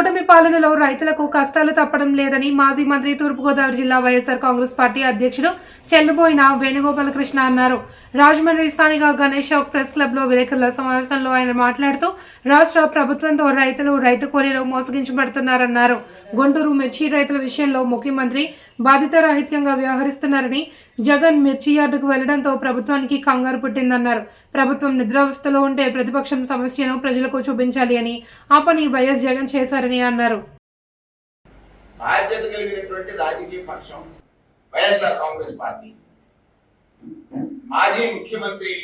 కూటమి పాలనలో రైతులకు కష్టాలు తప్పడం లేదని మాజీ మంత్రి తూర్పుగోదావరి జిల్లా వైఎస్ఆర్ కాంగ్రెస్ పార్టీ అధ్యక్షుడు చెల్లుబోయిన వేణుగోపాలకృష్ణ అన్నారు. రాజమండ్రి స్థానిక గణేష్ ప్రెస్ ప్రెస్ క్లబ్లో విలేకరుల సమావేశంలో ఆయన మాట్లాడుతూ రాష్ట్ర ప్రభుత్వంతో రైతులు రైతు కూలీలు మోసగించబడుతున్నారన్నారు. గుంటూరు మిర్చి రైతుల విషయంలో ముఖ్యమంత్రి బాధితరాహిత్యంగా వ్యవహరిస్తున్నారని జగన్ మిర్చి యార్డుకు వెళ్ళడంతో ప్రభుత్వానికి కంగారు పుట్టిందన్నారు. ప్రభుత్వం నిద్రావస్థలో ఉంటే ప్రతిపక్షం సమస్యను ప్రజలకు చూపించాలి అని ఆ పని వైఎస్ జగన్ చేశారని అన్నారు. బాధ్యత కలిగినటువంటి రాజకీయ పక్షం వైఎస్ఆర్ కాంగ్రెస్ పార్టీ. మాజీ ముఖ్యమంత్రి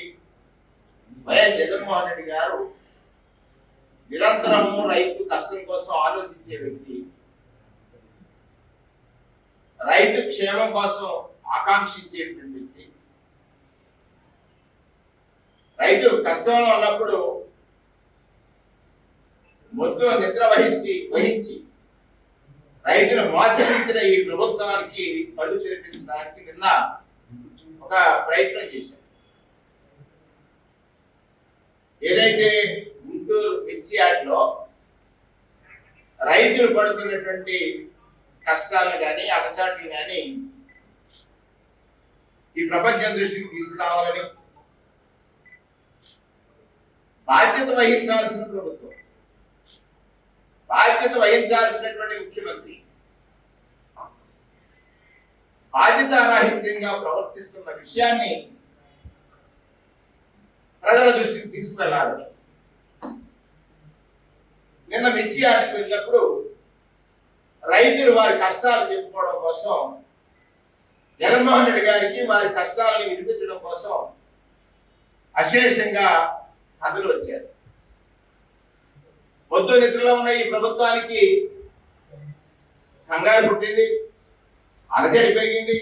వైఎస్ జగన్మోహన్ రెడ్డి గారు నిరంతరము రైతు కష్టం కోసం ఆలోచించే వ్యక్తి. రైతు క్షేమం కోసం ఆకాంక్షించేటువంటి వ్యక్తి. రైతు కష్టంలో ఉన్నప్పుడు మొద్దు నిద్ర వహించి వహించి రైతులు మోసగించిన ఈ ప్రభుత్వానికి పళ్ళు తెరిపించడానికి నిన్న ఒక ప్రయత్నం చేశారు. ఏదైతే ఎన్సీఆర్లో రైతులు పడుతున్నటువంటి కష్టాలను కానీ అలచాట్లు కానీ ఈ ప్రపంచం దృష్టికి తీసుకురావాలని బాధ్యత వహించాల్సిన ప్రభుత్వం. బాధ్యత వహించాల్సినటువంటి ముఖ్యమంత్రి బాధ్యతారాహిత్యంగా ప్రవర్తిస్తున్న విషయాన్ని ప్రజల దృష్టికి తీసుకువెళ్ళాలి. నిన్న మిర్చి ఆటకు వెళ్ళినప్పుడు రైతులు వారి కష్టాలు చెప్పుకోవడం కోసం జగన్మోహన్ రెడ్డి గారికి వారి కష్టాలను వినిపించడం కోసం అశేషంగా కథలు వచ్చారు. పొద్దు నిద్రలో ఉన్న ఈ ప్రభుత్వానికి కంగారు పుట్టింది అరజడి పెరిగింది.